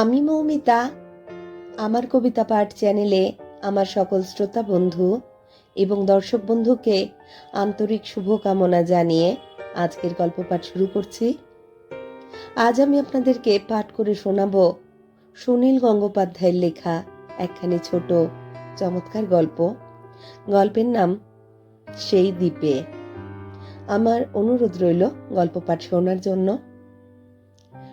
আমি মৌমিতা। আমার কবিতা পাঠ চ্যানেলে আমার সকল শ্রোতা বন্ধু এবং দর্শক বন্ধুকে আন্তরিক শুভকামনা জানিয়ে আজকের গল্প পাঠ শুরু করছি। আজ আমি আপনাদেরকে পাঠ করে শোনাব সুনীল গঙ্গোপাধ্যায়ের লেখা একখানি ছোট চমৎকার গল্প। গল্পের নাম সেই দ্বীপে। আমার অনুরোধ রইল গল্প পাঠ শোনার জন্য।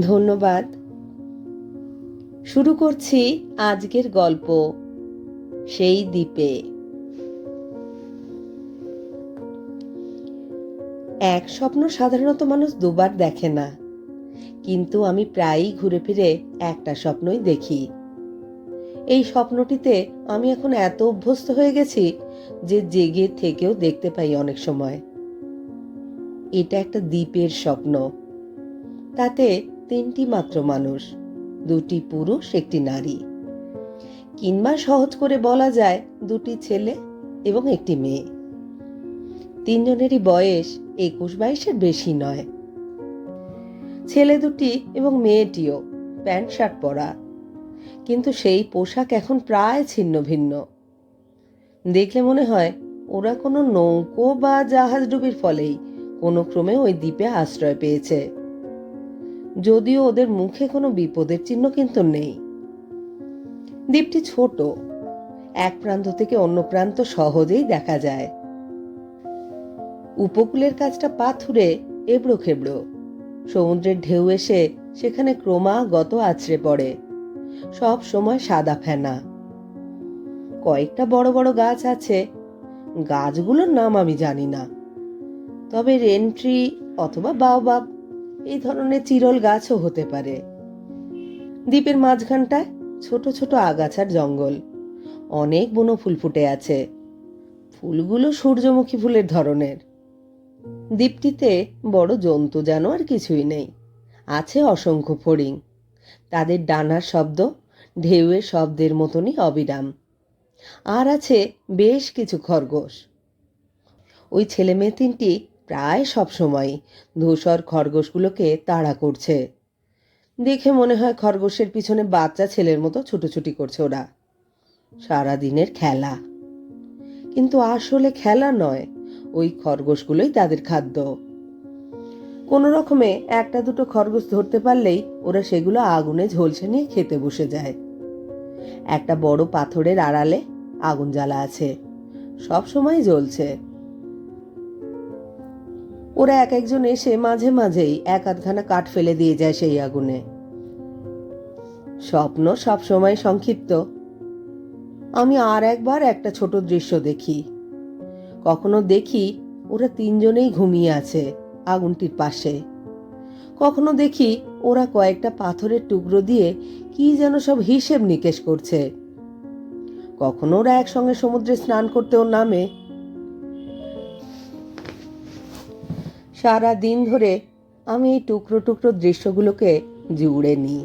ধন্যবাদ। শুরু করছি আজকের গল্প, সেই দ্বীপে। এক স্বপ্ন সাধারণত মানুষ দুবার দেখে না, কিন্তু আমি প্রায়ই ঘুরে ফিরে একটা স্বপ্নই দেখি। এই স্বপ্নটিতে আমি এখন এত অভ্যস্ত হয়ে গেছি যে জেগে থেকেও দেখতে পাই অনেক সময়। এটা একটা দ্বীপের স্বপ্ন। তাতে তিনটি মাত্র মানুষ। দুটি পুরুষ, একটি নারী। কিংবা সহজ করে বলা যায়, দুটি ছেলে এবং একটি মেয়ে। তিনজনেরই বয়স একুশ বাইশের বেশি নয়। ছেলে দুটি এবং মেয়েটিও প্যান্ট, শার্ট পরা। কিন্তু সেই পোশাক এখন প্রায় ছিন্ন ভিন্ন। দেখলে মনে হয়, ওরা কোনো নৌকো বা জাহাজ ডুবির ফলেই কোনো ক্রমে ওই দ্বীপে আশ্রয় পেয়েছে। যদিও ওদের মুখে কোনো বিপদের চিহ্ন কিন্তু নেই। দ্বীপটি ছোট। এক প্রান্ত থেকে অন্য প্রান্ত সহজেই দেখা যায়। উপকূলের কাজটা পাথুরে, এবড়ো খেবড়ো। সমুদ্রের ঢেউ এসে সেখানে ক্রমাগত আছড়ে পড়ে। সব সময় সাদা ফেনা। কয়েকটা বড় বড় গাছ আছে। গাছগুলোর নাম আমি জানি না। তবে রেন্ট্রি অথবা বাওবাব এই ধরনের চিরল গাছও হতে পারে। দ্বীপের মাঝখানটায় ছোট ছোট আগাছার জঙ্গল। অনেক বুনো ফুল ফুটে আছে। ফুলগুলো সূর্যমুখী ফুলের ধরনের। দ্বীপটিতে বড় জন্তু জানোয়ার কিছুই নেই। আছে অসংখ্য ফড়িং। তাদের ডানার শব্দ ঢেউয়ের শব্দের মতনই অবিরাম। আর আছে বেশ কিছু খরগোশ। ওই ছেলে মেয়ে তিনটি প্রায় সব সময় ধূসর খরগোশগুলোকে তাড়া করছে। দেখে মনে হয় খরগোশের পিছনে বাচ্চা ছেলের মতো ছুটোছুটি করছে ওরা। সারা দিনের খেলা। কিন্তু আসলে খেলা নয়, ওই খরগোশগুলোই তাদের খাদ্য। কোনো রকমে একটা দুটো খরগোশ ধরতে পারলেই ওরা সেগুলো আগুনে ঝলসে নিয়ে খেতে বসে যায়। একটা বড় পাথরের আড়ালে আগুন জ্বালা আছে। সব সময় জ্বলছে। ওরা এক একজন এসে মাঝে মাঝেই এক আধখানা কাঠ ফেলে দিয়ে যায় সেই আগুনে। স্বপ্ন সব সময় সংক্ষিপ্ত। আমি আর একবার একটা ছোট দৃশ্য দেখি। কখনো দেখি ওরা তিনজনেই ঘুমিয়ে আছে আগুনটির পাশে। কখনো দেখি ওরা কয়েকটা পাথরের টুকরো দিয়ে কি যেন সব হিসেব নিকেশ করছে। কখনো ওরা একসঙ্গে সমুদ্রে স্নান করতেও নামে। সারা দিন ধরে আমি এই টুকরো টুকরো দৃশ্যগুলোকে জুড়ে নিই।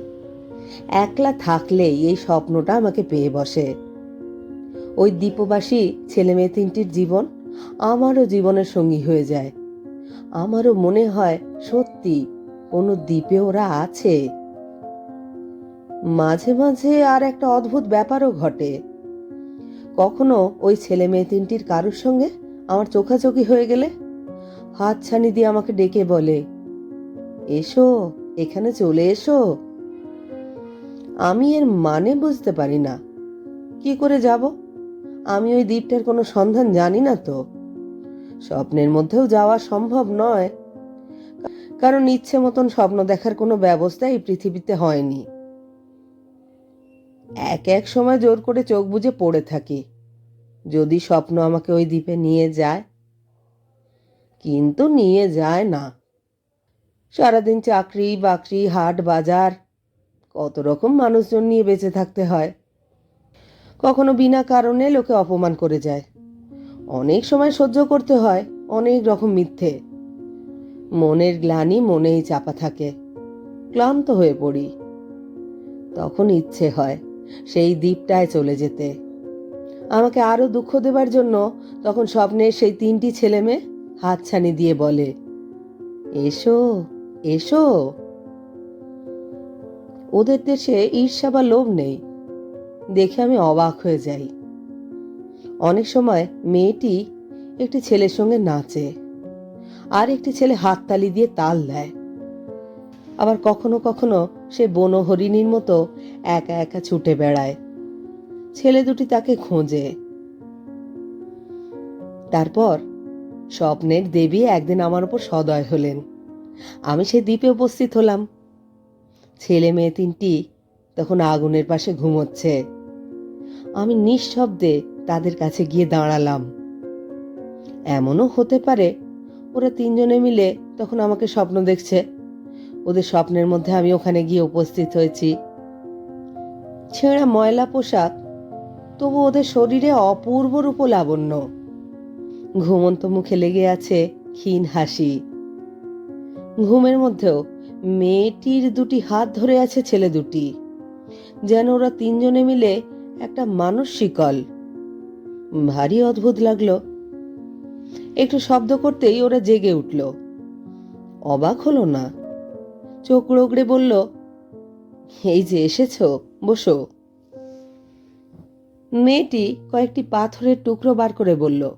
একলা থাকলেই এই স্বপ্নটা আমাকে পেয়ে বসে। ওই দ্বীপবাসী ছেলে মেয়ে তিনটির জীবন আমারও জীবনের সঙ্গী হয়ে যায়। আমারও মনে হয়, সত্যি, কোনো দ্বীপে ওরা আছে। মাঝে মাঝে আর একটা অদ্ভুত ব্যাপারও ঘটে। কখনো ওই ছেলে মেয়ে তিনটির কারোর সঙ্গে আমার চোখাচোখি হয়ে গেলে? হাত ছানি দিয়ে আমাকে ডেকে বলে, এসো, এখানে চলে এসো। আমি এর মানে বুঝতে পারি না। কি করে যাব? আমি ওই দ্বীপটার কোনো সন্ধান জানি না তো। স্বপ্নের মধ্যেও যাওয়া সম্ভব নয়। কারণ ইচ্ছে মতন স্বপ্ন দেখার কোনো ব্যবস্থা এই পৃথিবীতে হয়নি। এক এক সময় জোর করে চোখ বুজে পড়ে থাকি। যদি স্বপ্ন আমাকে ওই দ্বীপে নিয়ে যায় কিন্তু নিয়ে যায় না। সারাদিন চাকরি, বাকরি, হাট, বাজার, কত রকম মানুষজন নিয়ে বেঁচে থাকতে হয়। কখনো বিনা কারণে লোকে অপমান করে যায়। অনেক সময় সহ্য করতে হয়, অনেক রকম মিথ্যে। মনের গ্লানি মনেই চাপা থাকে, ক্লান্ত হয়ে পড়ি। তখন ইচ্ছে হয় সেই দ্বীপটায় চলে যেতে। আমাকে আরও দুঃখ দেবার জন্য তখন স্বপ্নের সেই তিনটি ছেলে মেয়ে হাতছানি দিয়ে বলে, এসো এসো। ওদের দেশে ঈর্ষা বা লোভ নেই। দেখে আমি অবাক হয়ে যাই। অনেক সময় মেয়েটি একটি ছেলের সঙ্গে নাচে আর একটি ছেলে হাততালি দিয়ে তাল দেয়। আবার কখনো কখনো সে বনহরিণীর মতো একা একা ছুটে বেড়ায়। ছেলে দুটি তাকে খোঁজে। তারপর স্বপ্নের দেবী একদিন আমার উপর সদয় হলেন। আমি সেই দ্বীপে উপস্থিত হলাম। ছেলে মেয়ে তিনটি তখন আগুনের পাশে ঘুমোচ্ছে। আমি নিঃশব্দে তাদের কাছে গিয়ে দাঁড়ালাম। এমনও হতে পারে, ওরা তিনজনে মিলে তখন আমাকে স্বপ্ন দেখছে। ওদের স্বপ্নের মধ্যে আমি ওখানে গিয়ে উপস্থিত হয়েছি। ছেঁড়া ময়লা পোশাক তবু ওদের শরীরে অপূর্ব রূপ লাবণ্য। ঘুমন্ত মুখে লেগে আছে ক্ষীণ হাসি। ঘুমের মধ্যেও মেয়েটির দুটি হাত ধরে আছে ছেলে দুটি। যেন ওরা তিনজনে মিলে একটা মানুষ শিকল ভারী অদ্ভুত লাগল। একটু শব্দ করতেই ওরা জেগে উঠল। অবাক হলো না। চোখ রোগড়ে বলল, এই যে এসেছ, বসো। মেয়েটি কয়েকটি পাথরের টুকরো বার করে বলল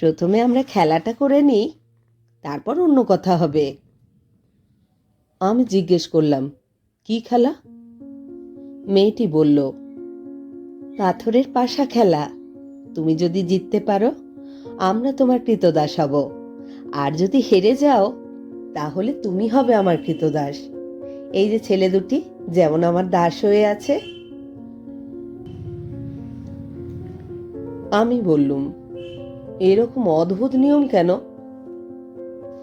প্রথমে আমরা খেলাটা করে নিই, তারপর অন্য কথা হবে। আমি জিজ্ঞেস করলাম, কি খেলা? মেয়েটি বলল, পাথরের পাশা খেলা। তুমি যদি জিততে পারো, আমরা তোমার কৃতদাস হব। আর যদি হেরে যাও, তাহলে তুমি হবে আমার কৃতদাস। এই যে ছেলে দুটি, যেমন আমার দাস হয়ে আছে। আমি বললুম এরকম অদ্ভুত নিয়ম কেন?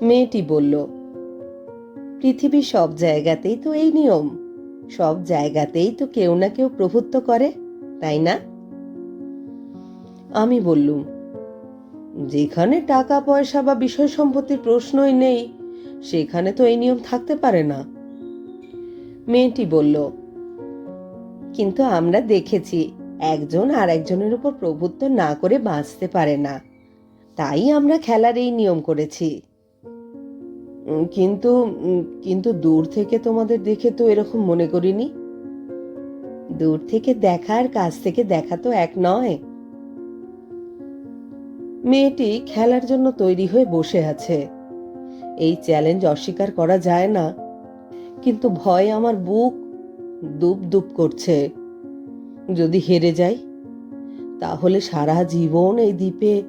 মেয়েটি বলল, পৃথিবীর সব জায়গাতেই তো এই নিয়ম। সব জায়গাতেই তো কেউ না কেউ প্রভুত্ব করে, তাই না? আমি বললুম, যেখানে টাকা পয়সা বা বিষয় সম্পত্তির প্রশ্নই নেই, সেখানে তো এই নিয়ম থাকতে পারে না। মেয়েটি বলল, কিন্তু আমরা দেখেছি, একজন আর একজনের উপর প্রভুত্ব না করে বাঁচতে পারে না। তাই আমরা খেলার এই নিয়ম করেছি। কিন্তু কিন্তু দূর থেকে তোমাদের দেখে তো এরকম মনে করিনি। দূর থেকে দেখা আর কাছ থেকে দেখা তো এক নয়। মেয়েটি খেলার জন্য তৈরি হয়ে বসে আছে। এই চ্যালেঞ্জ অস্বীকার করা যায় না। কিন্তু ভয় আমার বুক দুপ দুপ করছে। যদি হেরে যাই, তাহলে সারা জীবন এই দ্বীপে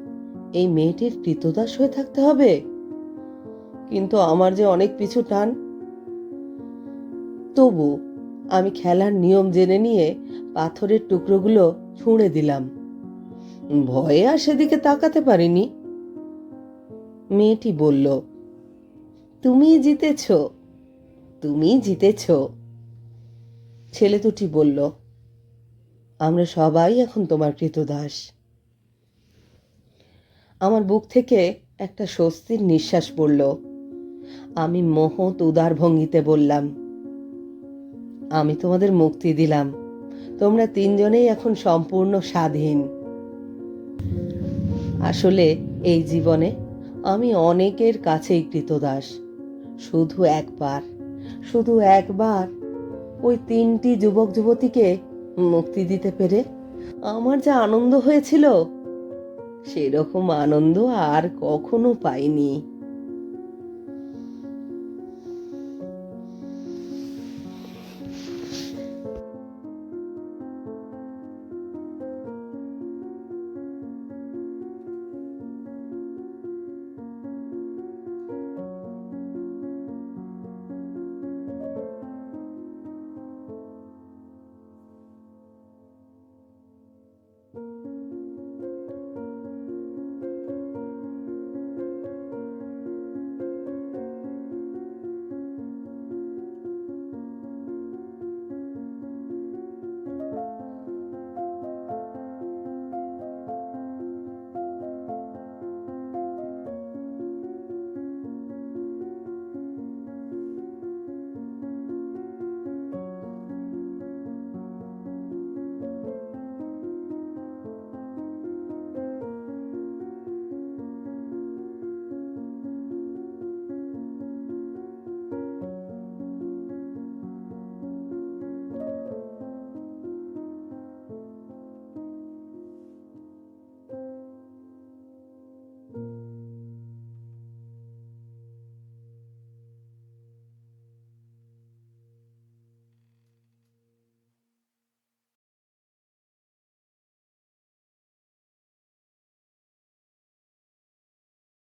এই মেয়েটির কৃতদাস হয়ে থাকতে হবে? কিন্তু আমার যে অনেক পিছু টান। তবু আমি খেলার নিয়ম জেনে নিয়ে পাথরের টুকরোগুলো ছুঁড়ে দিলাম। ভয়ে আর সেদিকে তাকাতে পারিনি। মেয়েটি বলল, তুমি জিতেছ তুমি জিতেছ। ছেলে দুটি বলল, আমরা সবাই এখন তোমার কৃতদাস আমার বুক থেকে একটা স্বস্তির নিঃশ্বাস পড়ল। আমি মহৎ উদার ভঙ্গিতে বললাম, আমি তোমাদের মুক্তি দিলাম। তোমরা তিনজনেই এখন সম্পূর্ণ স্বাধীন। আসলে এই জীবনে আমি অনেকের কাছেই কৃতদাস। শুধু একবার শুধু একবার ওই তিনটি যুবক যুবতীকে মুক্তি দিতে পেরে আমার যা আনন্দ হয়েছিল সেরকম আনন্দ আর কখনো পাইনি।